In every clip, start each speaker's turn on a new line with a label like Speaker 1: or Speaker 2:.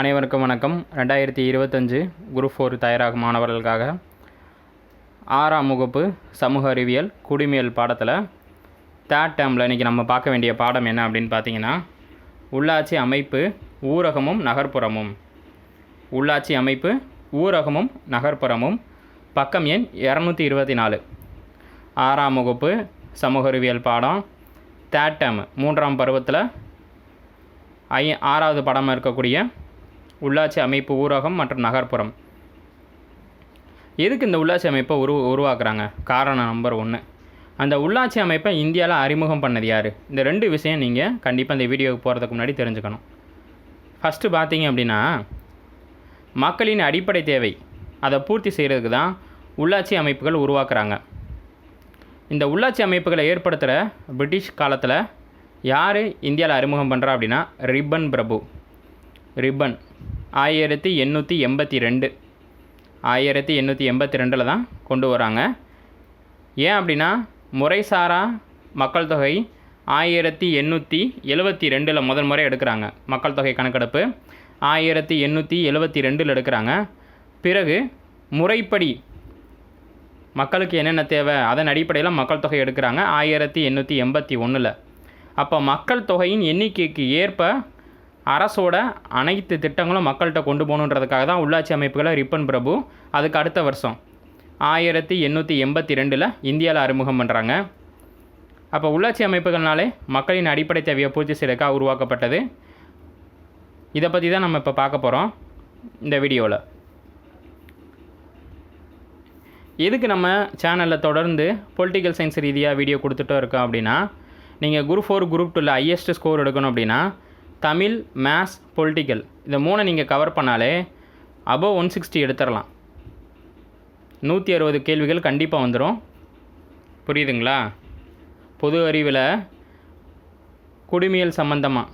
Speaker 1: அனைவருக்கும் வணக்கம். ரெண்டாயிரத்தி இருபத்தஞ்சு குரூப் ஃபோர் தயாராகும் மாணவர்களுக்காக ஆறாம் வகுப்பு சமூக அறிவியல் குடிமியல் பாடத்தில் தேர்ட் டேர்மில் இன்றைக்கி நம்ம பார்க்க வேண்டிய பாடம் என்ன அப்படின்னு பார்த்தீங்கன்னா உள்ளாட்சி அமைப்பு ஊரகமும் நகர்ப்புறமும். உள்ளாட்சி அமைப்பு ஊரகமும் நகர்ப்புறமும். பக்கம் எண் இரநூத்தி இருபத்தி நாலு. ஆறாம் வகுப்பு சமூக அறிவியல் பாடம் தேர்ட் டேர்ம் மூன்றாம் பருவத்தில் ஐ ஆறாவது படமாக இருக்கக்கூடிய உள்ளாட்சி அமைப்பு ஊரகம் மற்றும் நகர்ப்புறம். எதுக்கு இந்த உள்ளாட்சி அமைப்பை உரு உருவாக்குறாங்க? காரணம் நம்பர் ஒன்று அந்த உள்ளாட்சி அமைப்பை இந்தியாவில் அறிமுகம் பண்ணது யார்? இந்த ரெண்டு விஷயம் நீங்கள் கண்டிப்பாக இந்த வீடியோவுக்கு போகிறதுக்கு முன்னாடி தெரிஞ்சுக்கணும். ஃபஸ்ட்டு பார்த்தீங்க அப்படின்னா மக்களின் அடிப்படை தேவை. அதை பூர்த்தி செய்கிறதுக்கு தான் உள்ளாட்சி அமைப்புகள் உருவாக்குறாங்க. இந்த உள்ளாட்சி அமைப்புகளை ஏற்படுத்துகிற பிரிட்டிஷ் காலத்தில் யார் இந்தியாவில் அறிமுகம் பண்ணுறா அப்படின்னா ரிப்பன் பிரபு. ரிப்பன். ஆயிரத்தி எண்ணூற்றி எண்பத்தி ரெண்டு. ஆயிரத்தி எண்ணூற்றி எண்பத்தி ரெண்டில் தான் கொண்டு வராங்க. ஏன் அப்படின்னா முறைசாரா மக்கள் தொகை ஆயிரத்தி எண்ணூற்றி எழுபத்தி ரெண்டில் முதல் முறை எடுக்கிறாங்க மக்கள் தொகை கணக்கெடுப்பு. ஆயிரத்தி எண்ணூற்றி எழுபத்தி ரெண்டில் எடுக்கிறாங்க. பிறகு முறைப்படி மக்களுக்கு என்னென்ன தேவை அதன் அடிப்படையில் மக்கள் தொகை எடுக்கிறாங்க ஆயிரத்தி எண்ணூற்றி எண்பத்தி ஒன்றில் அப்போ மக்கள் தொகையின் எண்ணிக்கைக்கு ஏற்ப அரசோட அனைத்து திட்டங்களும் மக்கள்கிட்ட கொண்டு போகணுன்றதுக்காக தான் உள்ளாட்சி அமைப்புகளை ரிப்பன் பிரபு. அதுக்கு அடுத்த வருஷம். ஆயிரத்தி எண்ணூற்றி எண்பத்தி ரெண்டில் இந்தியாவில் அறிமுகம் பண்ணுறாங்க அப்போ உள்ளாட்சி அமைப்புகள்னாலே மக்களின் அடிப்படை தேவையை பூர்த்தி செய்யறதுக்காக உருவாக்கப்பட்டது. இதை பற்றி தான் நம்ம இப்போ பார்க்க போகிறோம் இந்த வீடியோவில் எதுக்கு நம்ம சேனலில் தொடர்ந்து பொலிட்டிக்கல் சயின்ஸ் ரீதியாக வீடியோ கொடுத்துட்டோம் இருக்கோம் அப்படின்னா நீங்கள் குரூப் ஃபோர் குரூப் டூவில் ஹையஸ்ட் ஸ்கோர் எடுக்கணும் அப்படின்னா தமிழ் மேத்ஸ் பொலிட்டிக்கல் இந்த மூணை நீங்கள் கவர் பண்ணாலே அபவ் ஒன் சிக்ஸ்டி எடுத்துடலாம் நூற்றி அறுபது கேள்விகள் கண்டிப்பாக வந்துடும் புரியுதுங்களா? பொது அறிவில் குடிமியல் சம்மந்தமாக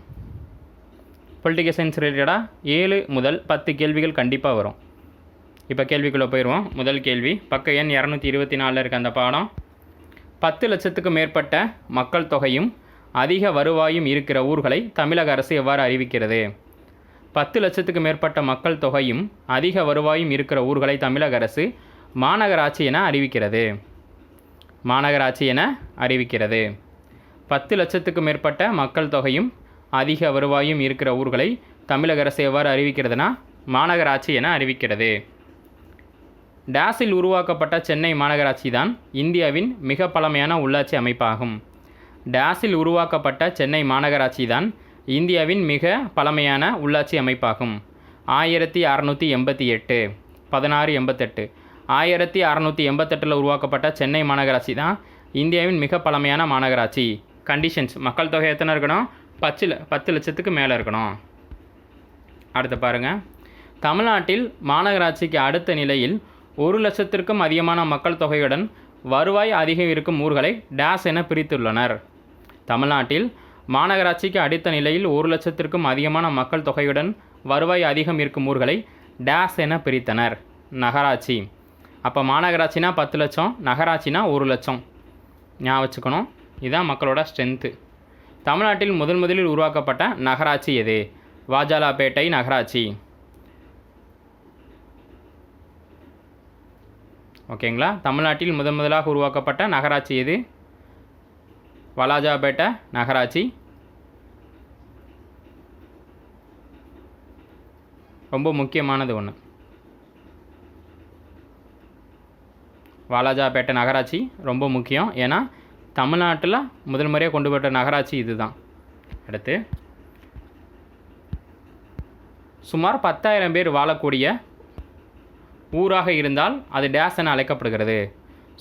Speaker 1: பொலிட்டிக்கல் சயின்ஸ் ரிலேட்டடாக ஏழு முதல் பத்து கேள்விகள் கண்டிப்பாக வரும். இப்போ கேள்விக்குள்ளே போயிடுவோம் முதல் கேள்வி பக்க எண் இரநூத்தி இருபத்தி நாலில் இருக்க அந்த பாடம். பத்து லட்சத்துக்கு மேற்பட்ட மக்கள் தொகையும் அதிக வருவாயும் இருக்கிற ஊர்களை தமிழக அரசு எவ்வாறு அறிவிக்கிறது? பத்து லட்சத்துக்கு மேற்பட்ட மக்கள் தொகையும் அதிக வருவாயும் இருக்கிற ஊர்களை தமிழக அரசு மாநகராட்சி என அறிவிக்கிறது. மாநகராட்சி என அறிவிக்கிறது. பத்து லட்சத்துக்கு மேற்பட்ட மக்கள் தொகையும் அதிக வருவாயும் இருக்கிற ஊர்களை தமிழக அரசு எவ்வாறு அறிவிக்கிறதுனா மாநகராட்சி என அறிவிக்கிறது. டேஸில் உருவாக்கப்பட்ட சென்னை மாநகராட்சி தான் இந்தியாவின் மிக பழமையான உள்ளாட்சி அமைப்பாகும். டேஸில் உருவாக்கப்பட்ட சென்னை மாநகராட்சி தான் இந்தியாவின் மிக பழமையான உள்ளாட்சி அமைப்பாகும். ஆயிரத்தி அறநூற்றி எண்பத்தி எட்டு பதினாறு எண்பத்தெட்டு. ஆயிரத்தி அறநூற்றி எண்பத்தெட்டில் உருவாக்கப்பட்ட சென்னை மாநகராட்சி தான் இந்தியாவின் மிக பழமையான மாநகராட்சி. கண்டிஷன்ஸ் மக்கள் தொகை எத்தனை இருக்கணும்? பத்து பத்து லட்சத்துக்கு மேலே இருக்கணும். அடுத்து பாருங்கள் தமிழ்நாட்டில் மாநகராட்சிக்கு அடுத்த நிலையில் ஒரு லட்சத்திற்கும் அதிகமான மக்கள் தொகையுடன் வருவாய் அதிகம் இருக்கும் ஊர்களை டேஸ் என பிரித்துள்ளனர். தமிழ்நாட்டில் மாநகராட்சிக்கு அடுத்த நிலையில் ஒரு லட்சத்திற்கும் அதிகமான மக்கள் தொகையுடன் வருவாய் அதிகம் இருக்கும் ஊர்களை டேஸ் என பிரித்தனர். நகராட்சி. அப்போ மாநகராட்சினா பத்து லட்சம் நகராட்சினா ஒரு லட்சம். ஞாபகம் வச்சுக்கணும். இதுதான் மக்களோட ஸ்ட்ரென்த்து தமிழ்நாட்டில் முதன் முதலில் உருவாக்கப்பட்ட நகராட்சி எது? வாஜாலாபேட்டை நகராட்சி. ஓகேங்களா? தமிழ்நாட்டில் முதன் முதலாக உருவாக்கப்பட்ட நகராட்சி எது? வாலாஜாபேட்டை நகராட்சி. ரொம்ப முக்கியமானது ஒன்று வாலாஜாபேட்டை நகராட்சி ரொம்ப முக்கியம். ஏன்னா தமிழ்நாட்டில் முதல் முறையாக கொண்டு போட்ட நகராட்சி இதுதான். அடுத்து சுமார் பத்தாயிரம் பேர் வாழக்கூடிய ஊராக இருந்தால் அது டேஸ் என அழைக்கப்படுகிறது.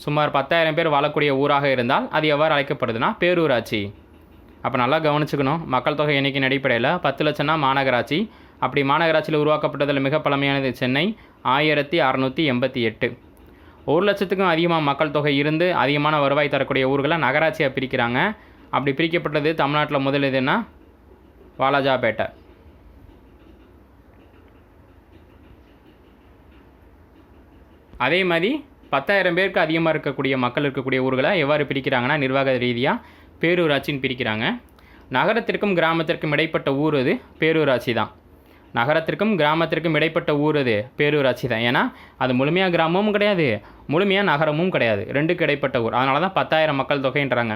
Speaker 1: சுமார் பத்தாயிரம் பேர் வாழக்கூடிய ஊராக இருந்தால் அது எவ்வாறு அழைக்கப்படுதுன்னா பேரூராட்சி. அப்போ நல்லா கவனிச்சுக்கணும். மக்கள் தொகை எண்ணிக்கையின் அடிப்படையில் பத்து லட்சம்னா மாநகராட்சி. அப்படி மாநகராட்சியில் உருவாக்கப்பட்டதில் மிக பழமையானது சென்னை ஆயிரத்தி அறநூற்றி எண்பத்தி எட்டு. ஒரு லட்சத்துக்கும் அதிகமாக மக்கள் தொகை இருந்து அதிகமான வருவாய் தரக்கூடிய ஊர்களை நகராட்சியாக பிரிக்கிறாங்க. அப்படி பிரிக்கப்பட்டது தமிழ்நாட்டில் முதல் எதுன்னா வாலாஜாபேட்டை. அதே மாதிரி பத்தாயிரம் பேருக்கு அதிகமாக இருக்கக்கூடிய மக்கள் இருக்கக்கூடிய ஊர்களை எவ்வாறு பிரிக்கிறாங்கன்னா நிர்வாக ரீதியாக பேரூராட்சின்னு பிரிக்கிறாங்க. நகரத்திற்கும் கிராமத்திற்கும் இடைப்பட்ட ஊர் அது பேரூராட்சி தான். நகரத்திற்கும் கிராமத்திற்கும் இடைப்பட்ட ஊர் அது பேரூராட்சி தான். ஏன்னா அது முழுமையாக கிராமமும் கிடையாது முழுமையாக நகரமும் கிடையாது. ரெண்டுக்கு இடைப்பட்ட ஊர். அதனால தான் பத்தாயிரம் மக்கள் தொகைன்றாங்க.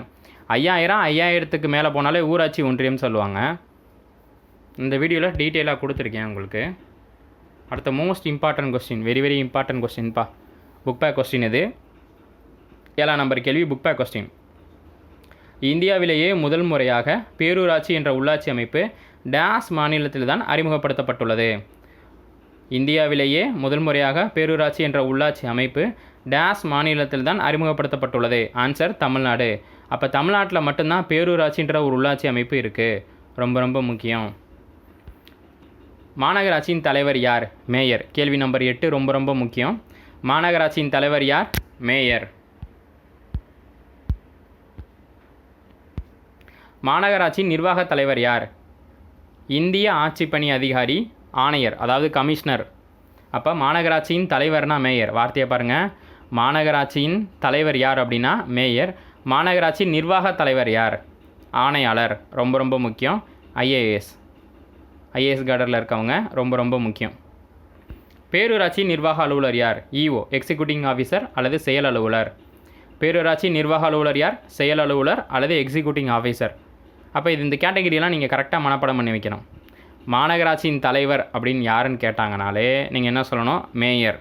Speaker 1: ஐயாயிரம் ஐயாயிரத்துக்கு மேலே போனாலே ஊராட்சி ஒன்றியம் சொல்லுவாங்க. இந்த வீடியோவில் டீட்டெயிலாக கொடுத்துருக்கேன் உங்களுக்கு. அடுத்த most important question very very important கொஸ்டின்ப்பா book back question இது ஏழாம் நம்பர் கேள்வி புக் பேக் கொஸ்டின் இந்தியாவிலேயே முதல் முறையாக பேரூராட்சி என்ற உள்ளாட்சி அமைப்பு டேஸ் மாநிலத்தில் தான் அறிமுகப்படுத்தப்பட்டுள்ளது. இந்தியாவிலேயே முதல் முறையாக பேரூராட்சி என்ற உள்ளாட்சி அமைப்பு டேஸ் மாநிலத்தில் தான் அறிமுகப்படுத்தப்பட்டுள்ளது. ஆன்சர் தமிழ்நாடு. அப்போ தமிழ்நாட்டில் மட்டும்தான் பேரூராட்சின்ற ஒரு உள்ளாட்சி அமைப்பு இருக்குது ரொம்ப ரொம்ப முக்கியம். மாநகராட்சியின் தலைவர் யார்? மேயர். கேள்வி நம்பர் எட்டு ரொம்ப ரொம்ப முக்கியம். மாநகராட்சியின் தலைவர் யார்? மேயர். மாநகராட்சியின் நிர்வாகத் தலைவர் யார்? இந்திய ஆட்சிப்பணி அதிகாரி ஆணையர் அதாவது கமிஷனர். அப்போ மாநகராட்சியின் தலைவர்னா மேயர். வார்த்தையை பாருங்கள் மாநகராட்சியின் தலைவர் யார் அப்படின்னா மேயர். மாநகராட்சி நிர்வாகத் தலைவர் யார்? ஆணையாளர். ரொம்ப ரொம்ப முக்கியம். ஐஏஎஸ் ஐஏஎஸ் கார்டரில் இருக்கவங்க ரொம்ப ரொம்ப முக்கியம். பேரூராட்சி நிர்வாக அலுவலர் யார்? இஓ எக்ஸிக்யூட்டிங் ஆஃபீஸர் அல்லது செயல் அலுவலர். பேரூராட்சி நிர்வாக அலுவலர் யார்? செயல் அலுவலர் அல்லது எக்ஸிக்யூட்டிங் ஆஃபீஸர் அப்போ இது இந்த கேட்டகிரியெலாம் நீங்கள் கரெக்டாக மனப்படம் பண்ணி வைக்கணும். மாநகராட்சியின் தலைவர் அப்படின்னு யாருன்னு கேட்டாங்கனாலே நீங்கள் என்ன சொல்லணும்? மேயர்.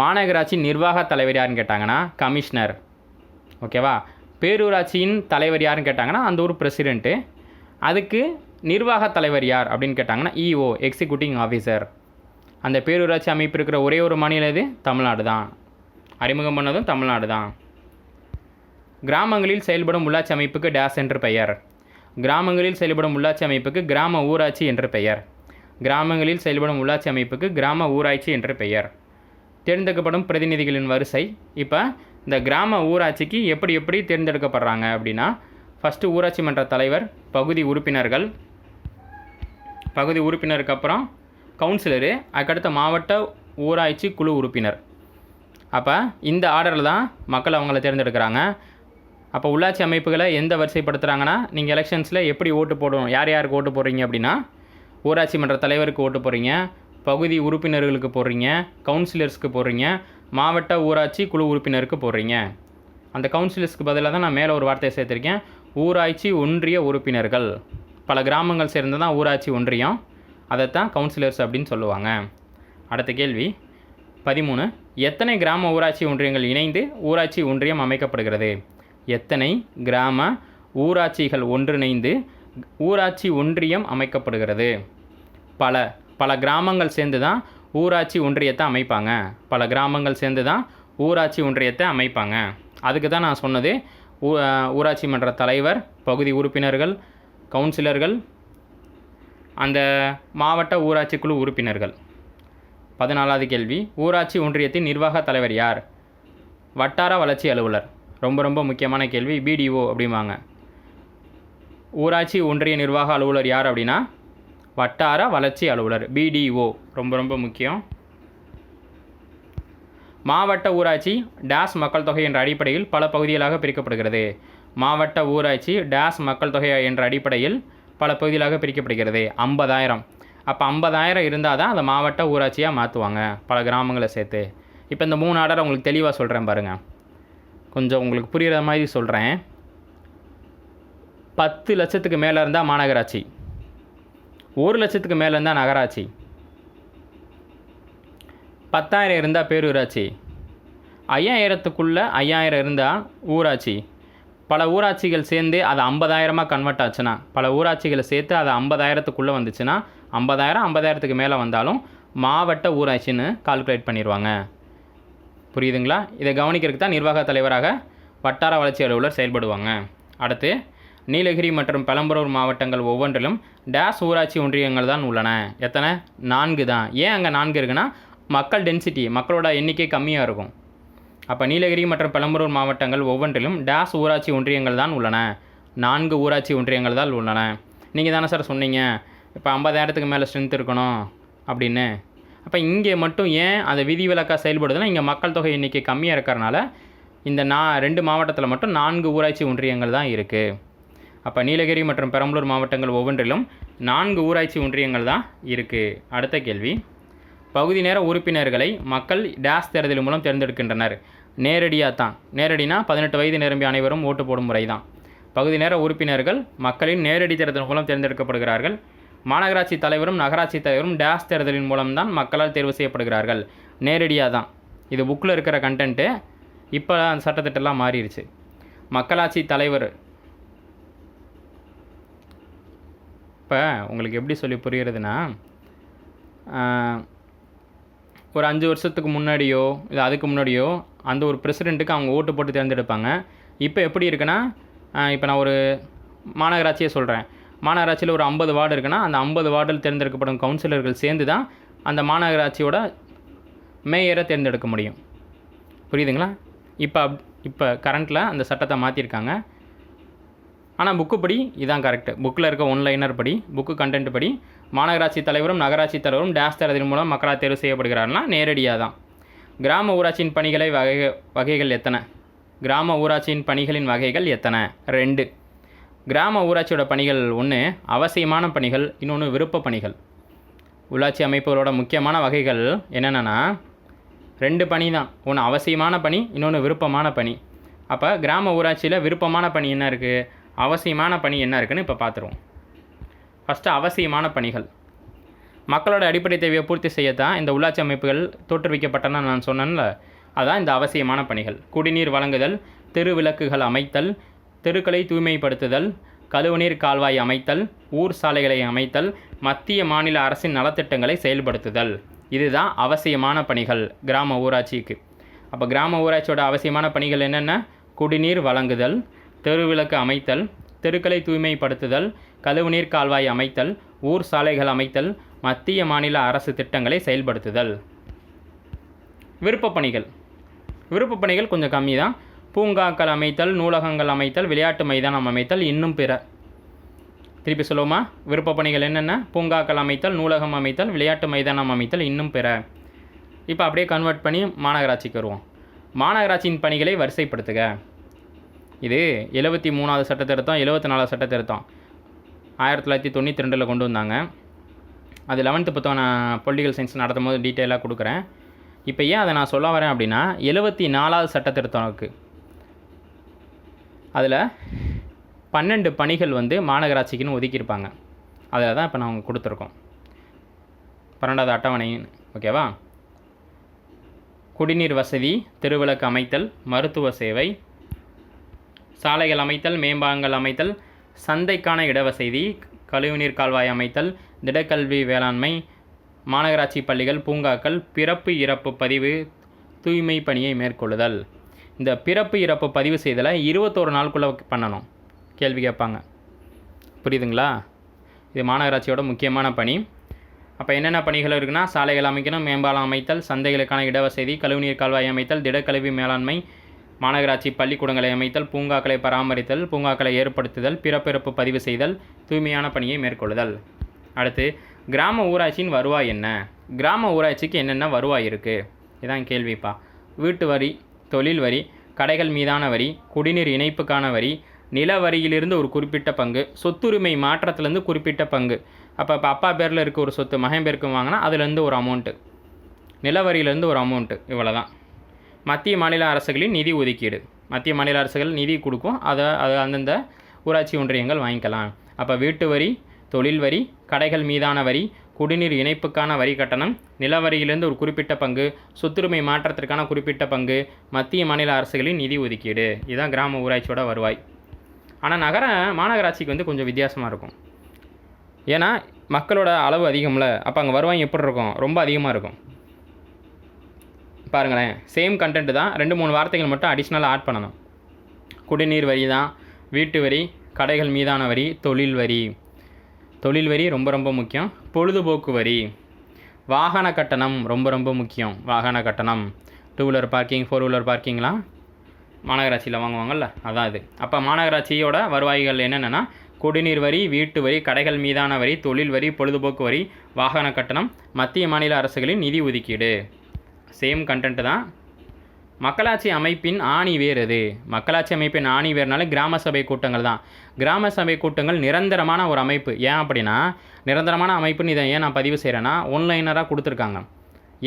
Speaker 1: மாநகராட்சி நிர்வாக தலைவர் யாருன்னு கேட்டாங்கன்னா கமிஷனர். ஓகேவா பேரூராட்சியின் தலைவர் யாருன்னு கேட்டாங்கன்னா அந்த ஊர் பிரசிடெண்ட்டு அதுக்கு நிர்வாக தலைவர் யார் அப்படின்னு கேட்டாங்கன்னா இஓ எக்ஸிக்யூட்டிங் ஆஃபீஸர் அந்த பேரூராட்சி அமைப்பு இருக்கிற ஒரே ஒரு மாநிலம் இது தமிழ்நாடு தான் அறிமுகம் பண்ணதும் தமிழ்நாடு தான் கிராமங்களில் செயல்படும் உள்ளாட்சி அமைப்புக்கு டேஸ் என்று பெயர். கிராமங்களில் செயல்படும் உள்ளாட்சி அமைப்புக்கு கிராம ஊராட்சி என்று பெயர். கிராமங்களில் செயல்படும் உள்ளாட்சி அமைப்புக்கு கிராம ஊராட்சி என்று பெயர். தேர்ந்தெடுக்கப்படும் பிரதிநிதிகளின் வரிசை. இப்போ இந்த கிராம ஊராட்சிக்கு எப்படி எப்படி தேர்ந்தெடுக்கப்படுறாங்க அப்படின்னா ஃபஸ்ட்டு ஊராட்சி மன்ற தலைவர் பகுதி உறுப்பினர்கள். பகுதி உறுப்பினருக்கு அப்புறம் கவுன்சிலரு அதுக்கடுத்த மாவட்ட ஊராட்சி குழு உறுப்பினர். அப்போ இந்த ஆர்டரில் தான் மக்கள் அவங்கள தேர்ந்தெடுக்கிறாங்க. அப்போ உள்ளாட்சி அமைப்புகளை எந்த வரிசைப்படுத்துகிறாங்கன்னா நீங்கள் எலெக்ஷன்ஸில் எப்படி ஓட்டு போடணும் யார் யாருக்கு ஓட்டு போடுறீங்க அப்படின்னா ஊராட்சி மன்ற தலைவருக்கு ஓட்டு போடுறீங்க பகுதி உறுப்பினர்களுக்கு போடுறீங்க கவுன்சிலர்ஸ்க்கு போடுறீங்க மாவட்ட ஊராட்சி குழு உறுப்பினருக்கு போடுறீங்க. அந்த கவுன்சிலர்ஸ்க்கு பதிலாக தான் நான் மேலே ஒரு வார்த்தையை சேர்த்துருக்கேன். ஊராட்சி ஒன்றிய உறுப்பினர்கள். பல கிராமங்கள் சேர்ந்து தான் ஊராட்சி ஒன்றியம். அதைத்தான் கவுன்சிலர்ஸ் அப்படின்னு சொல்லுவாங்க. அடுத்த கேள்வி. பதிமூணு எத்தனை கிராம ஊராட்சி ஒன்றியங்கள் இணைந்து ஊராட்சி ஒன்றியம் அமைக்கப்படுகிறது? எத்தனை கிராம ஊராட்சிகள் ஒன்றிணைந்து ஊராட்சி ஒன்றியம் அமைக்கப்படுகிறது? பல பல கிராமங்கள் சேர்ந்து தான் ஊராட்சி ஒன்றியத்தை அமைப்பாங்க. பல கிராமங்கள் சேர்ந்து தான் ஊராட்சி ஒன்றியத்தை அமைப்பாங்க. அதுக்கு தான் நான் சொன்னது ஊ- ஊராட்சி மன்ற தலைவர் பகுதி உறுப்பினர்கள் கவுன்சிலர்கள் அந்த மாவட்ட ஊராட்சி குழு உறுப்பினர்கள். பதினாலாவது கேள்வி. ஊராட்சி ஒன்றியத்தின் நிர்வாக தலைவர் யார்? வட்டார வளர்ச்சி அலுவலர். ரொம்ப ரொம்ப முக்கியமான கேள்வி. பிடிஓ அப்படிம்பாங்க. ஊராட்சி ஒன்றிய நிர்வாக அலுவலர் யார் அப்படின்னா? வட்டார வளர்ச்சி அலுவலர். பிடிஓ ரொம்ப ரொம்ப முக்கியம். மாவட்ட ஊராட்சி டேஸ் மக்கள் தொகை என்ற அடிப்படையில் பல பகுதிகளாக பிரிக்கப்படுகிறது. மாவட்ட ஊராட்சி டேஸ் மக்கள் தொகை என்ற அடிப்படையில் பல பகுதிகளாக பிரிக்கப்படுகிறது. ஐம்பதாயிரம். அப்போ ஐம்பதாயிரம் இருந்தால் தான் அந்த மாவட்ட ஊராட்சியாக மாற்றுவாங்க பல கிராமங்களை சேர்த்து. இப்போ இந்த மூணு ஆர்டர் உங்களுக்கு தெளிவாக சொல்கிறேன் பாருங்கள் கொஞ்சம் உங்களுக்கு புரிகிற மாதிரி சொல்கிறேன் பத்து லட்சத்துக்கு மேலே இருந்தால் மாநகராட்சி. ஒரு லட்சத்துக்கு மேலே இருந்தால் நகராட்சி. பத்தாயிரம் இருந்தால் பேரூராட்சி. ஐயாயிரத்துக்குள்ளே ஐயாயிரம் இருந்தால் ஊராட்சி. பல ஊராட்சிகள் சேர்ந்து அது ஐம்பதாயிரமாக கன்வெர்ட் ஆச்சுன்னா பல ஊராட்சிகளை சேர்த்து அது ஐம்பதாயிரத்துக்குள்ளே வந்துச்சுன்னா ஐம்பதாயிரம் ஐம்பதாயிரத்துக்கு மேலே வந்தாலும் மாவட்ட ஊராட்சின்னு கால்குலேட் பண்ணிடுவாங்க புரியுதுங்களா? இதை கவனிக்கிறதுக்கு தான் நிர்வாக தலைவராக வட்டார வளர்ச்சி அலுவலர் செயல்படுவாங்க. அடுத்து நீலகிரி மற்றும் பெலம்பரூர் மாவட்டங்கள் ஒவ்வொன்றிலும் டேஸ் ஊராட்சி ஒன்றியங்கள் தான் உள்ளன. எத்தனை? நான்கு தான். ஏன் அங்கே நான்கு இருக்குன்னா மக்கள் டென்சிட்டி மக்களோட எண்ணிக்கை கம்மியாக இருக்கும். அப்போ நீலகிரி மற்றும் பெரம்பலூர் மாவட்டங்கள் ஒவ்வொன்றிலும் டேஸ் ஊராட்சி ஒன்றியங்கள் தான் உள்ளன. நான்கு ஊராட்சி ஒன்றியங்கள் தான் உள்ளன. நீங்கள் தானே சார் சொன்னீங்க. இப்போ ஐம்பதாயிரத்துக்கு மேலே ஸ்ட்ரென்த் இருக்கணும் அப்படின்னு. அப்போ இங்கே மட்டும் ஏன் அந்த விதி விதிவிலக்காக செயல்படுதுன்னா இங்கே மக்கள் தொகை எண்ணிக்கை கம்மியாக இருக்கிறனால இந்த நா ரெண்டு மாவட்டத்தில் மட்டும் நான்கு ஊராட்சி ஒன்றியங்கள் தான் இருக்குது அப்போ நீலகிரி மற்றும் பெரம்பலூர் மாவட்டங்கள் ஒவ்வொன்றிலும் நான்கு ஊராட்சி ஒன்றியங்கள் தான் இருக்குது அடுத்த கேள்வி. பகுதி நேர உறுப்பினர்களை மக்கள் டேஸ் தேர்தல் மூலம் தேர்ந்தெடுக்கின்றனர். நேரடியாக தான். நேரடினா பதினெட்டு வயது நிரம்பிய அனைவரும் ஓட்டு போடும் முறை தான். பகுதி நேர உறுப்பினர்கள் மக்களின் நேரடி தேர்தல் மூலம் தேர்ந்தெடுக்கப்படுகிறார்கள். மாநகராட்சி தலைவரும் நகராட்சி தலைவரும் டேஸ் தேர்தலின் மூலம்தான் மக்களால் தேர்வு செய்யப்படுகிறார்கள். நேரடியாக தான். இது புக்கில் இருக்கிற கண்டென்ட்டு இப்போ அந்த சட்டத்திட்டம்லாம் மாறிடுச்சு மக்களாட்சி தலைவர் இப்போ உங்களுக்கு எப்படி சொல்லி புரிகிறதுனா ஒரு அஞ்சு வருஷத்துக்கு முன்னாடியோ இல்லை அதுக்கு முன்னாடியோ அந்த ஒரு பிரசிடெண்ட்டுக்கு அவங்க ஓட்டு போட்டு தேர்ந்தெடுப்பாங்க. இப்போ எப்படி இருக்குன்னா இப்போ நான் ஒரு மாநகராட்சியை சொல்கிறேன் மாநகராட்சியில் ஒரு ஐம்பது வார்டு இருக்குன்னா அந்த ஐம்பது வார்டில் தேர்ந்தெடுக்கப்படும் கவுன்சிலர்கள் சேர்ந்து தான் அந்த மாநகராட்சியோட மேயரை தேர்ந்தெடுக்க முடியும். புரியுதுங்களா? இப்போ அப் இப்போ கரண்ட்டில் அந்த சட்டத்தை மாற்றிருக்காங்க ஆனால் புக்கு படி இதான் கரெக்டு புக்கில் இருக்க ஒன்லைனர் படி புக்கு கண்டென்ட் படி மாநகராட்சி தலைவரும் நகராட்சி தலைவரும் டேஷ் தேர்தலின் மூலம் மக்களால் தேர்வு செய்யப்படுகிறார்னா நேரடியாக தான் கிராம ஊராட்சியின் பணிகளை வகை வகைகள் எத்தனை? கிராம ஊராட்சியின் பணிகளின் வகைகள் எத்தனை? ரெண்டு. கிராம ஊராட்சியோட பணிகள் ஒன்று அவசியமான பணிகள் இன்னொன்று விருப்ப பணிகள். உள்ளாட்சி அமைப்புகளோட முக்கியமான வகைகள் என்னென்னா ரெண்டு பணி தான். ஒன்று அவசியமான பணி இன்னொன்று விருப்பமான பணி. அப்போ கிராம ஊராட்சியில் விருப்பமான பணி என்ன இருக்குது அவசியமான பணி என்ன இருக்குன்னு இப்போ பார்த்துருவோம் ஃபஸ்ட்டு அவசியமான பணிகள். மக்களோட அடிப்படை தேவையை பூர்த்தி செய்யத்தான் இந்த உள்ளாட்சி அமைப்புகள் தோற்றுவிக்கப்பட்டன நான் சொன்னேன்ல. அதான் இந்த அவசியமான பணிகள். குடிநீர் வழங்குதல் தெருவிளக்குகள் அமைத்தல் தெருக்களை தூய்மைப்படுத்துதல் கழுவுநீர் கால்வாய் அமைத்தல் ஊர் சாலைகளை அமைத்தல் மத்திய மாநில அரசின் நலத்திட்டங்களை செயல்படுத்துதல். இதுதான் அவசியமான பணிகள் கிராம ஊராட்சிக்கு. அப்போ கிராம ஊராட்சியோட அவசியமான பணிகள் என்னென்ன? குடிநீர் வழங்குதல் தெருவிளக்கு அமைத்தல் தெருக்களை தூய்மைப்படுத்துதல் கழிவுநீர் கால்வாய் அமைத்தல் ஊர் சாலைகள் அமைத்தல் மத்திய மாநில அரசு திட்டங்களை செயல்படுத்துதல். விருப்பப் பணிகள் விருப்பப் பணிகள் கொஞ்சம் கம்மி தான் பூங்காக்கள் அமைத்தல் நூலகங்கள் அமைத்தல் விளையாட்டு மைதானம் அமைத்தல் இன்னும் பிற. திருப்பி சொல்லுவோமா? விருப்பப் பணிகள் என்னென்ன? பூங்காக்கள் அமைத்தல் நூலகம் அமைத்தல் விளையாட்டு மைதானம் அமைத்தல் இன்னும் பிற. இப்போ அப்படியே கன்வெர்ட் பண்ணி மாநகராட்சிக்கு வருவோம். மாநகராட்சியின் பணிகளை வரிசைப்படுத்துக. இது எழுபத்தி மூணாவது சட்ட திருத்தம் எழுபத்தி நாலாவது சட்ட திருத்தம். ஆயிரத்தி தொள்ளாயிரத்தி தொண்ணூற்றி ரெண்டில் கொண்டு வந்தாங்க. அது லெவன்த்து புத்தகம் நான் பொலிட்டிக்கல் சயின்ஸ் நடத்தும் போது டீட்டெயிலாக கொடுக்குறேன். இப்போ ஏன் அதை நான் சொல்ல வரேன் அப்படின்னா எழுபத்தி நாலாவது சட்ட திருத்தம் இருக்குது அதில் பன்னெண்டு பணிகள் வந்து மாநகராட்சிக்குன்னு ஒதுக்கியிருப்பாங்க. அதில் தான் இப்போ நாங்கள் கொடுத்துருக்கோம். பன்னெண்டாவது அட்டவணைன்னு ஓகேவா குடிநீர் வசதி தெருவிளக்கு அமைத்தல் மருத்துவ சேவை சாலைகள் அமைத்தல் மேம்பாலங்கள் அமைத்தல் சந்தைக்கான இடவசதி கழிவுநீர் கால்வாய் அமைத்தல் திடக்கல்வி வேளாண்மை மாநகராட்சி பள்ளிகள் பூங்காக்கள் பிறப்பு இறப்பு பதிவு தூய்மை பணியை மேற்கொள்ளுதல். இந்த பிறப்பு இறப்பு பதிவு செய்தலை இருபத்தோரு நாளுக்குள்ளே பண்ணணும். கேள்வி கேட்பாங்க. புரியுதுங்களா? இது மாநகராட்சியோட முக்கியமான பணி. அப்போ என்னென்ன பணிகள் இருக்குன்னா சாலைகள் அமைக்கணும் மேம்பாலம் அமைத்தல் சந்தைகளுக்கான இடவசதி கழிவுநீர் கால்வாய் அமைத்தல் திடக்கழிவு மேலாண்மை மாநகராட்சி பள்ளிக்கூடங்களை அமைத்தல் பூங்காக்களை பராமரித்தல் பூங்காக்களை ஏற்படுத்துதல் பிறப்பிறப்பு பதிவு செய்தல் தூய்மையான பணியை மேற்கொள்ளுதல். அடுத்து கிராம ஊராட்சியின் வருவாய் என்ன? கிராம ஊராட்சிக்கு என்னென்ன வருவாய் இருக்குது இதான் கேள்விப்பா. வீட்டு வரி தொழில் வரி கடைகள் மீதான வரி குடிநீர் இணைப்புக்கான வரி நில வரியிலிருந்து ஒரு குறிப்பிட்ட பங்கு சொத்துரிமை மாற்றத்துலேருந்து குறிப்பிட்ட பங்கு. அப்போ இப்போ அப்பா பேரில் இருக்க ஒரு சொத்து மகன் பேருக்கு வாங்கினா அதுலேருந்து ஒரு அமௌண்ட்டு நிலவரியிலேருந்து ஒரு அமௌண்ட்டு இவ்வளோ தான் மத்திய மாநில அரசுகளின் நிதி ஒதுக்கீடு. மத்திய மாநில அரசுகள் நிதி கொடுக்கும். அதை அது அந்தந்த ஊராட்சி ஒன்றியங்கள் வாங்கிக்கலாம். அப்போ வீட்டு வரி தொழில் வரி கடைகள் மீதான வரி குடிநீர் இணைப்புக்கான வரி கட்டணம் நிலவரியிலிருந்து ஒரு குறிப்பிட்ட பங்கு சொத்துரிமை மாற்றத்திற்கான குறிப்பிட்ட பங்கு மத்திய மாநில அரசுகளின் நிதி ஒதுக்கீடு. இதுதான் கிராம ஊராட்சியோட வருவாய். ஆனால் நகர மாநகராட்சிக்கு வந்து கொஞ்சம் வித்தியாசமாக இருக்கும். ஏன்னா மக்களோட அளவு அதிகம்ல. அப்போ அங்கே வருவாய் எப்படி இருக்கும்? ரொம்ப அதிகமாக இருக்கும். பாருங்களேன். சேம் கண்டென்ட் தான். ரெண்டு மூணு வார்த்தைகள் மட்டும் அடிஷ்னலாக ஆட் பண்ணணும். குடிநீர் வரி தான். வீட்டு வரி கடைகள் மீதான வரி தொழில் வரி. தொழில் வரி ரொம்ப ரொம்ப முக்கியம். பொழுதுபோக்கு வரி. வாகன கட்டணம் ரொம்ப ரொம்ப முக்கியம். வாகன கட்டணம். Two wheeler parking four wheeler பார்க்கிங்லாம் மாநகராட்சியில் வாங்குவாங்கல்ல? அதான் இது. அப்போ மாநகராட்சியோட வருவாய்கள் என்னென்னா குடிநீர் வரி வீட்டு வரி கடைகள் மீதான வரி தொழில் வரி பொழுதுபோக்கு வரி வாகன கட்டணம் மத்திய மாநில அரசுகளின் நிதி ஒதுக்கீடு. சேம் கண்டென்ட் தான். மக்களாட்சி அமைப்பின் ஆணி வேர் எது மக்களாட்சி அமைப்பின் ஆணி வேர்னால கிராம சபை கூட்டங்கள் தான். கிராம சபை கூட்டங்கள் நிரந்தரமான ஒரு அமைப்பு. ஏன் அப்படின்னா நிரந்தரமான அமைப்புன்னு இதை ஏன் நான் பதிவு செய்கிறேன்னா ஒன்லைனராக கொடுத்துருக்காங்க.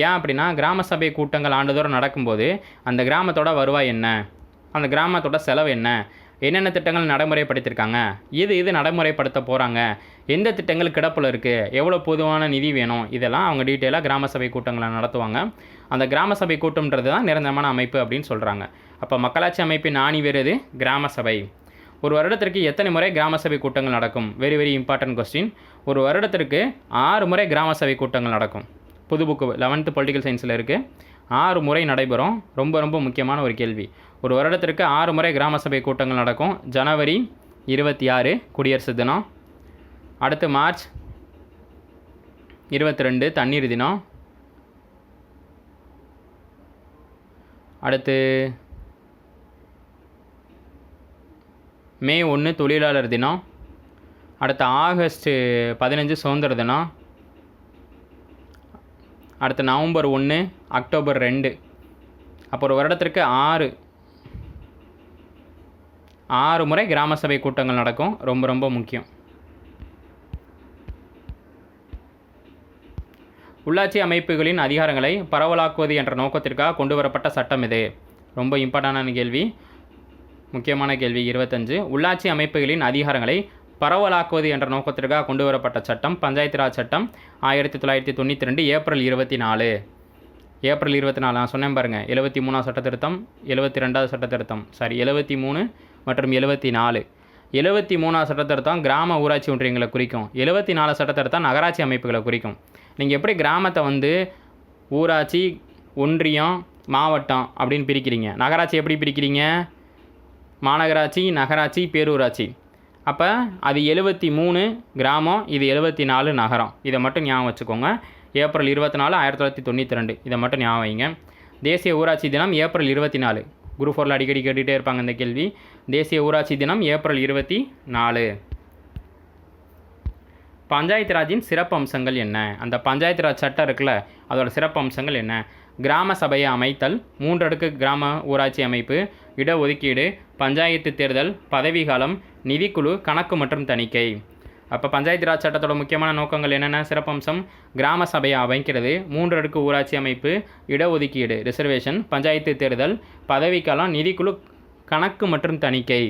Speaker 1: ஏன் அப்படின்னா கிராம சபை கூட்டங்கள் ஆண்டுதோறும் நடக்கும்போது அந்த கிராமத்தோட வருவாய் என்ன? அந்த கிராமத்தோட செலவு என்ன? என்னென்ன திட்டங்கள் நடைமுறைப்படுத்தியிருக்காங்க இது இது நடைமுறைப்படுத்த போகிறாங்க எந்த திட்டங்கள் கிடப்பில் இருக்குது எவ்வளோ பொதுவான நிதி வேணும்? இதெல்லாம் அவங்க டீட்டெயிலாக கிராம சபை கூட்டங்களை நடத்துவாங்க. அந்த கிராம சபை கூட்டம்ன்றது தான் நிரந்தரமான அமைப்பு அப்படின்னு சொல்கிறாங்க அப்போ மக்களாட்சி அமைப்பின் ஆணி வேறு கிராம சபை. ஒரு வருடத்திற்கு எத்தனை முறை கிராம சபை கூட்டங்கள் நடக்கும்? வெரி வெரி இம்பார்ட்டன்ட் கொஸ்டின் ஒரு வருடத்திற்கு ஆறு முறை கிராம சபை கூட்டங்கள் நடக்கும். புது புக்கு லெவன்த்து பொலிட்டிக்கல் சயின்ஸில் இருக்குது ஆறு முறை நடைபெறும். ரொம்ப ரொம்ப முக்கியமான ஒரு கேள்வி. ஒரு வருடத்திற்கு ஆறு முறை கிராம சபை கூட்டங்கள் நடக்கும். ஜனவரி இருபத்தி ஆறு குடியரசு தினம். அடுத்து மார்ச் இருபத்தி ரெண்டு தண்ணீர் தினம். அடுத்து மே ஒன்று தொழிலாளர் தினம். அடுத்து ஆகஸ்ட்டு பதினஞ்சு சுதந்திர தினம். அடுத்து நவம்பர் ஒன்று அக்டோபர் ரெண்டு. அப்போ ஒரு வருடத்திற்கு ஆறு ஆறு முறை கிராம சபை கூட்டங்கள் நடக்கும். ரொம்ப ரொம்ப முக்கியம். உள்ளாட்சி அமைப்புகளின் அதிகாரங்களை பரவலாக்குவது என்ற நோக்கத்திற்காக கொண்டு வரப்பட்ட சட்டம் இது. ரொம்ப இம்பார்ட்டண்டான கேள்வி. முக்கியமான கேள்வி இருபத்தஞ்சு. உள்ளாட்சி அமைப்புகளின் அதிகாரங்களை பரவலாக்குவது என்ற நோக்கத்திற்காக கொண்டு வரப்பட்ட சட்டம் பஞ்சாயத்து ராஜ் சட்டம் ஆயிரத்தி தொள்ளாயிரத்தி தொண்ணூற்றி ரெண்டு ஏப்ரல் இருபத்தி நாலு. ஏப்ரல் இருபத்தி நாலு நான் சொன்னேன் பாருங்கள் எழுபத்தி மூணாவது சட்டத்திருத்தம் எழுபத்தி ரெண்டாவது சட்ட திருத்தம் சாரி எழுபத்தி மூணு மற்றும் எழுபத்தி நாலு. எழுபத்தி மூணாவது சட்டத்திருத்தம் கிராம ஊராட்சி ஒன்றியங்களை குறிக்கும். எழுபத்தி நாலு சட்டத்திருத்தம் நகராட்சி அமைப்புகளை குறிக்கும். நீங்கள் எப்படி கிராமத்தை வந்து ஊராட்சி ஒன்றியம் மாவட்டம் அப்படின்னு பிரிக்கிறீங்க? நகராட்சி எப்படி பிரிக்கிறீங்க? மாநகராட்சி நகராட்சி பேரூராட்சி. அப்போ அது எழுபத்தி மூணு கிராமம் இது எழுபத்தி நாலு நகரம். இதை மட்டும் ஞாபகம் வச்சுக்கோங்க. ஏப்ரல் இருபத்தி நாலு ஆயிரத்தி தொள்ளாயிரத்தி தொண்ணூற்றி ரெண்டு. இதை மட்டும் ஞாபகம் வைங்க. தேசிய ஊராட்சி தினம் ஏப்ரல் இருபத்தி நாலு. குரூப் ஃபோரில் அடிக்கடி கேட்டுகிட்டே இருப்பாங்க இந்த கேள்வி. தேசிய ஊராட்சி தினம் ஏப்ரல் இருபத்தி நாலு. பஞ்சாயத்து ராஜின் சிறப்பு அம்சங்கள் என்ன? அந்த பஞ்சாயத்து ராஜ் சட்டம் இருக்குல்ல அதோட சிறப்பு அம்சங்கள் என்ன? கிராம சபையை அமைத்தல் மூன்றடுக்கு கிராம ஊராட்சி அமைப்பு இடஒதுக்கீடு பஞ்சாயத்து தேர்தல் பதவிகாலம் நிதிக்குழு கணக்கு மற்றும் தணிக்கை. அப்போ பஞ்சாயத்து ராஜ் சட்டத்தோட முக்கியமான நோக்கங்கள் என்னென்ன சிறப்பம்சம் கிராம சபையை அமைக்கிறது மூன்று அடுக்கு ஊராட்சி அமைப்பு இடஒதுக்கீடு ரிசர்வேஷன் பஞ்சாயத்து தேர்தல் பதவிக்காலம் நிதிக்குழு கணக்கு மற்றும் தணிக்கை.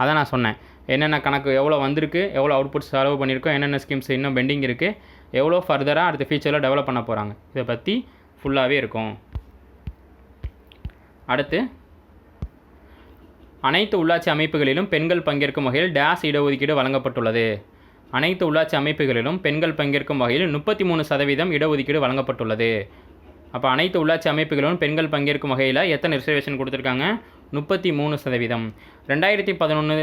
Speaker 1: அதை நான் சொன்னேன். என்னென்ன கணக்கு எவ்வளோ வந்திருக்கு எவ்வளோ அவுட்புட் செலவு பண்ணியிருக்கோம் என்னென்ன ஸ்கீம்ஸ் இன்னும் பெண்டிங் இருக்குது எவ்வளோ ஃபர்தராக அடுத்த ஃபியூச்சரில் டெவலப் பண்ண போகிறாங்க இதை பற்றி ஃபுல்லாகவே இருக்கும். அடுத்து அனைத்து உள்ளாட்சி அமைப்புகளிலும் பெண்கள் பங்கேற்கும் வகையில் டேஸ் இடஒதுக்கீடு வழங்கப்பட்டுள்ளது. அனைத்து உள்ளாட்சி அமைப்புகளிலும் பெண்கள் பங்கேற்கும் வகையில் முப்பத்தி மூணு சதவீதம் இடஒதுக்கீடு வழங்கப்பட்டுள்ளது. அப்போ அனைத்து உள்ளாட்சி அமைப்புகளிலும் பெண்கள் பங்கேற்கும் வகையில் எத்தனை ரிசர்வேஷன் கொடுத்துருக்காங்க? முப்பத்தி மூணு சதவீதம். ரெண்டாயிரத்தி பதினொன்று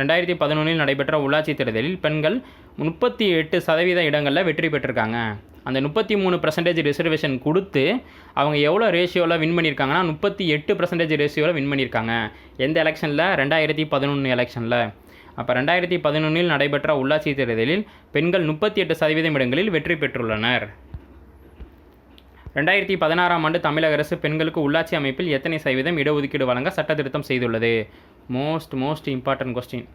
Speaker 1: ரெண்டாயிரத்தி பதினொன்றில் நடைபெற்ற உள்ளாட்சி தேர்தலில் பெண்கள் முப்பத்தி எட்டு சதவீத இடங்களில் வெற்றி பெற்றிருக்காங்க. அந்த முப்பத்தி மூணு பர்சன்டேஜ் ரிசர்வேஷன் கொடுத்து அவங்க எவ்வளோ ரேஷியோவில் வின் பண்ணியிருக்காங்கன்னா முப்பத்தி எட்டு பர்சன்டேஜ் ரேஷியோவில் வின் பண்ணியிருக்காங்க. எந்த எலெக்ஷனில் ரெண்டாயிரத்தி பதினொன்று எலெக்ஷனில் அப்போ ரெண்டாயிரத்தி பதினொன்றில் நடைபெற்ற உள்ளாட்சி தேர்தலில் பெண்கள் முப்பத்தி எட்டு சதவீதம் இடங்களில் வெற்றி பெற்றுள்ளனர். ரெண்டாயிரத்தி பதினாறாம் ஆண்டு தமிழக அரசு பெண்களுக்கு உள்ளாட்சி அமைப்பில் எத்தனை சதவீதம் இடஒதுக்கீடு வழங்க சட்ட திருத்தம் செய்துள்ளது? மோஸ்ட் மோஸ்ட் இம்பார்ட்டன்ட் கொஸ்டின்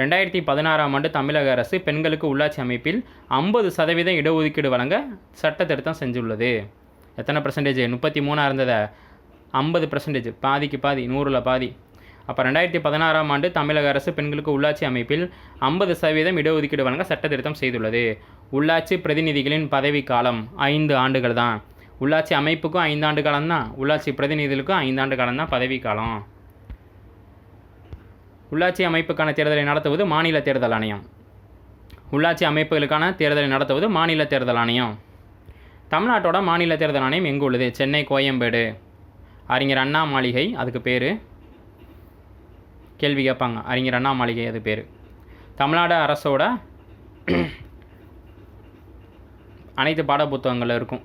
Speaker 1: ரெண்டாயிரத்தி பதினாறாம் ஆண்டு தமிழக அரசு பெண்களுக்கு உள்ளாட்சி அமைப்பில் ஐம்பது சதவீதம் இடஒதுக்கீடு வழங்க சட்ட திருத்தம் செஞ்சுள்ளது. எத்தனை பர்சன்டேஜ் முப்பத்தி மூணாக இருந்ததை? ஐம்பது பர்சன்டேஜ் பாதிக்கு பாதி நூறில் பாதி. அப்போ ரெண்டாயிரத்தி பதினாறாம் ஆண்டு தமிழக அரசு பெண்களுக்கு உள்ளாட்சி அமைப்பில் ஐம்பது சதவீதம் இடஒதுக்கீடு வழங்க சட்ட திருத்தம் செய்துள்ளது. உள்ளாட்சி பிரதிநிதிகளின் பதவி காலம் ஐந்து ஆண்டுகள் தான். உள்ளாட்சி அமைப்புக்கும் ஐந்தாண்டு காலம் தான். உள்ளாட்சி பிரதிநிதிகளுக்கும் ஐந்தாண்டு காலம் தான் பதவி காலம். உள்ளாட்சி அமைப்புக்கான தேர்தலை நடத்துவது மாநில தேர்தல் ஆணையம். உள்ளாட்சி அமைப்புகளுக்கான தேர்தலை நடத்துவது மாநில தேர்தல் ஆணையம். தமிழ்நாட்டோட மாநில தேர்தல் ஆணையம் எங்கே உள்ளது? சென்னை கோயம்பேடு. அறிஞர் அண்ணா மாளிகை அதுக்கு பேர் கேள்வி கேட்பாங்க. அறிஞர் அண்ணா மாளிகை அது பேர். தமிழ்நாடு அரசோட அனைத்து பாட புத்தகங்களில் இருக்கும்.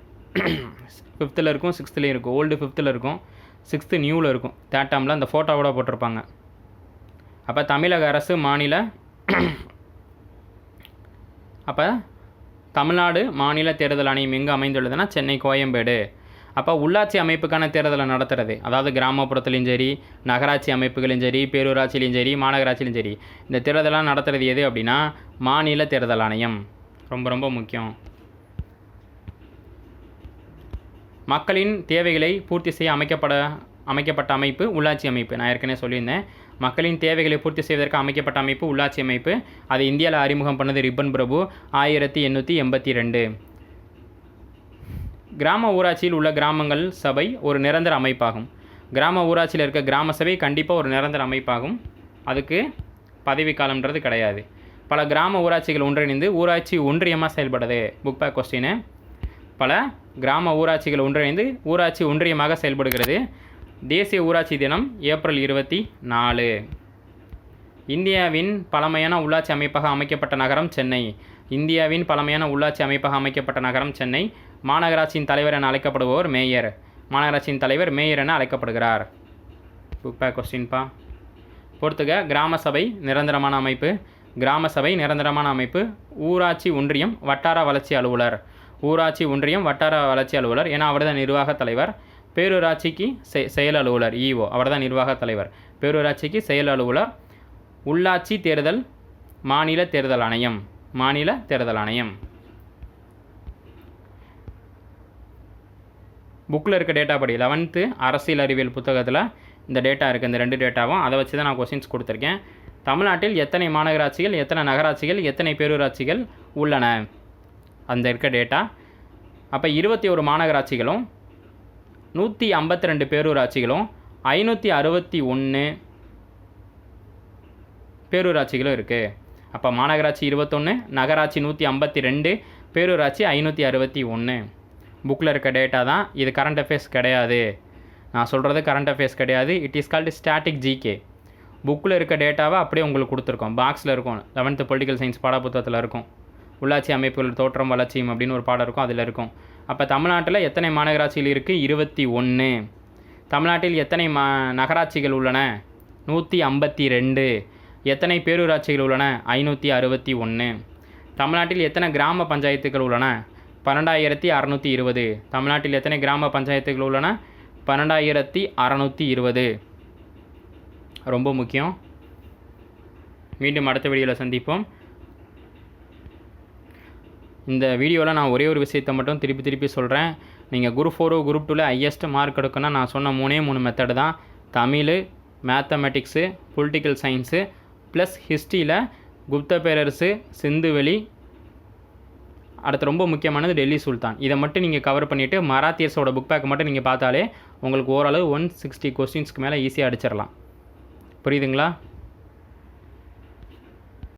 Speaker 1: ஃபிஃப்த்தில் இருக்கும் சிக்ஸ்த்துலேயும் இருக்கும். ஓல்டு ஃபிஃப்த்தில் இருக்கும் சிக்ஸ்த்து நியூவில் இருக்கும். தேர்ட் டேர்மில் அந்த ஃபோட்டோவோட போட்டிருப்பாங்க. அப்போ தமிழக அரசு மாநில அப்போ தமிழ்நாடு மாநில தேர்தல் ஆணையம் எங்கே அமைந்துள்ளதுன்னா சென்னை கோயம்பேடு. அப்போ உள்ளாட்சி அமைப்புக்கான தேர்தலை நடத்துறது. அதாவது கிராமப்புறத்துலையும் சரி நகராட்சி அமைப்புகளையும் சரி பேரூராட்சிலையும் சரி மாநகராட்சிலையும் சரி இந்த தேர்தலாம் நடத்துறது எது அப்படின்னா மாநில தேர்தல் ஆணையம். ரொம்ப ரொம்ப முக்கியம். மக்களின் தேவைகளை பூர்த்தி செய்ய அமைக்கப்பட அமைக்கப்பட்ட அமைப்பு உள்ளாட்சி அமைப்பு. நான் ஏற்கனவே சொல்லியிருந்தேன். மக்களின் தேவைகளை பூர்த்தி செய்வதற்கு அமைக்கப்பட்ட அமைப்பு உள்ளாட்சி அமைப்பு. அதை இந்தியாவில் அறிமுகம் பண்ணது ரிப்பன் பிரபு ஆயிரத்தி எண்ணூற்றி எண்பத்தி ரெண்டு. கிராம ஊராட்சியில் உள்ள கிராமங்கள் சபை ஒரு நிரந்தர அமைப்பாகும். கிராம ஊராட்சியில் இருக்க கிராம சபை கண்டிப்பாக ஒரு நிரந்தர அமைப்பாகும். அதுக்கு பதவி காலம்ன்றது கிடையாது. பல கிராம ஊராட்சிகள் ஒன்றிணைந்து ஊராட்சி ஒன்றியமாக செயல்படுது. புக் பேக் கொஸ்டின் பல கிராம ஊராட்சிகள் ஒன்றிணைந்து ஊராட்சி ஒன்றியமாக செயல்படுகிறது. தேசிய ஊராட்சி தினம் ஏப்ரல் இருபத்தி நாலு. இந்தியாவின் பழமையான உள்ளாட்சி அமைப்பாக அமைக்கப்பட்ட நகரம் சென்னை. இந்தியாவின் பழமையான உள்ளாட்சி அமைப்பாக அமைக்கப்பட்ட நகரம் சென்னை. மாநகராட்சியின் தலைவர் என அழைக்கப்படுபவர் மேயர். மாநகராட்சியின் தலைவர் மேயர் என அழைக்கப்படுகிறார். சூப்பர் கொஸ்டின்ப்பா பொறுத்துக கிராம சபை நிரந்தரமான அமைப்பு. கிராம சபை நிரந்தரமான அமைப்பு. ஊராட்சி ஒன்றியம் வட்டார வளர்ச்சி அலுவலர். ஊராட்சி ஒன்றியம் வட்டார வளர்ச்சி அலுவலர் ஏன்னா அவர் தான் நிர்வாக தலைவர். பேரூராட்சிக்கு செ செயல் அலுவலர் இஓ அவர் தான் நிர்வாக தலைவர். பேரூராட்சிக்கு செயல் அலுவலர் உள்ளாட்சி தேர்தல் மாநில தேர்தல் ஆணையம். மாநில தேர்தல் ஆணையம். புக்கில் இருக்க டேட்டா படி லெவன்த்து அரசியல் அறிவியல் புத்தகத்தில் இந்த டேட்டா இருக்குது இந்த ரெண்டு டேட்டாவும் அதை வச்சு தான் நான் கொஸ்டின்ஸ் கொடுத்துருக்கேன். தமிழ்நாட்டில் எத்தனை மாநகராட்சிகள் எத்தனை நகராட்சிகள் எத்தனை பேரூராட்சிகள் உள்ளன? அந்த இருக்க டேட்டா அப்போ இருபத்தி ஒரு மாநகராட்சிகளும் நூற்றி ஐம்பத்தி ரெண்டு பேரூராட்சிகளும் ஐநூற்றி அறுபத்தி ஒன்று பேரூராட்சிகளும் இருக்குது அப்போ மாநகராட்சி இருபத்தொன்று நகராட்சி நூற்றி ஐம்பத்தி ரெண்டு பேரூராட்சி ஐநூற்றி அறுபத்தி ஒன்று புக்கில் இருக்க டேட்டா தான். இது கரண்ட் அஃபேர்ஸ் கிடையாது. நான் சொல்கிறது கரண்ட் அஃபேர்ஸ் கிடையாது. It is called static GK புக்கில் இருக்க டேட்டாவை அப்படியே உங்களுக்கு கொடுத்துருக்கோம். பாக்ஸில் இருக்கும். லெவன்த்து பொலிட்டிக்கல் சயின்ஸ் பாடப்புத்தகத்தில் இருக்கும். உள்ளாட்சி அமைப்புகள் தோற்றம் வளர்ச்சியும் அப்படின்னு ஒரு பாடம் இருக்கும். அதில் இருக்கும். அப்போ தமிழ்நாட்டில் எத்தனை மாநகராட்சிகள் இருக்குது இருபத்தி ஒன்று தமிழ்நாட்டில் எத்தனை மா நகராட்சிகள் உள்ளன? நூற்றி ஐம்பத்தி ரெண்டு. எத்தனை பேரூராட்சிகள் உள்ளன? ஐநூற்றி அறுபத்தி ஒன்று தமிழ்நாட்டில் எத்தனை கிராம பஞ்சாயத்துகள் உள்ளன? பன்னெண்டாயிரத்தி அறநூற்றி இருபது. தமிழ்நாட்டில் எத்தனை கிராம பஞ்சாயத்துகள் உள்ளன? பன்னெண்டாயிரத்தி அறநூற்றி இருபது. ரொம்ப முக்கியம். மீண்டும் அடுத்த வீடியோவில் சந்திப்போம். இந்த வீடியோவில் நான் ஒரே ஒரு விஷயத்தை மட்டும் திருப்பி திருப்பி சொல்கிறேன் நீங்கள் குரூப் ஃபோரோ குரூப் டூவில் ஹையஸ்ட் மார்க் எடுக்கணும்னா நான் சொன்ன மூணே மூணு மெத்தடு தான். Tamil mathematics political science plus ஹிஸ்ட்ரியில் குப்த பேரரசு சிந்துவெளி அடுத்து ரொம்ப முக்கியமானது டெல்லி சுல்தான். இதை மட்டும் நீங்கள் கவர் பண்ணிவிட்டு மராத்தியர்ஸோட புக் பேக் மட்டும் நீங்கள் பார்த்தாலே உங்களுக்கு ஓரளவு ஒன் சிக்ஸ்டி கொஸ்டின்ஸ்க்கு மேலே ஈஸியாக அடிச்சிடலாம். புரியுதுங்களா?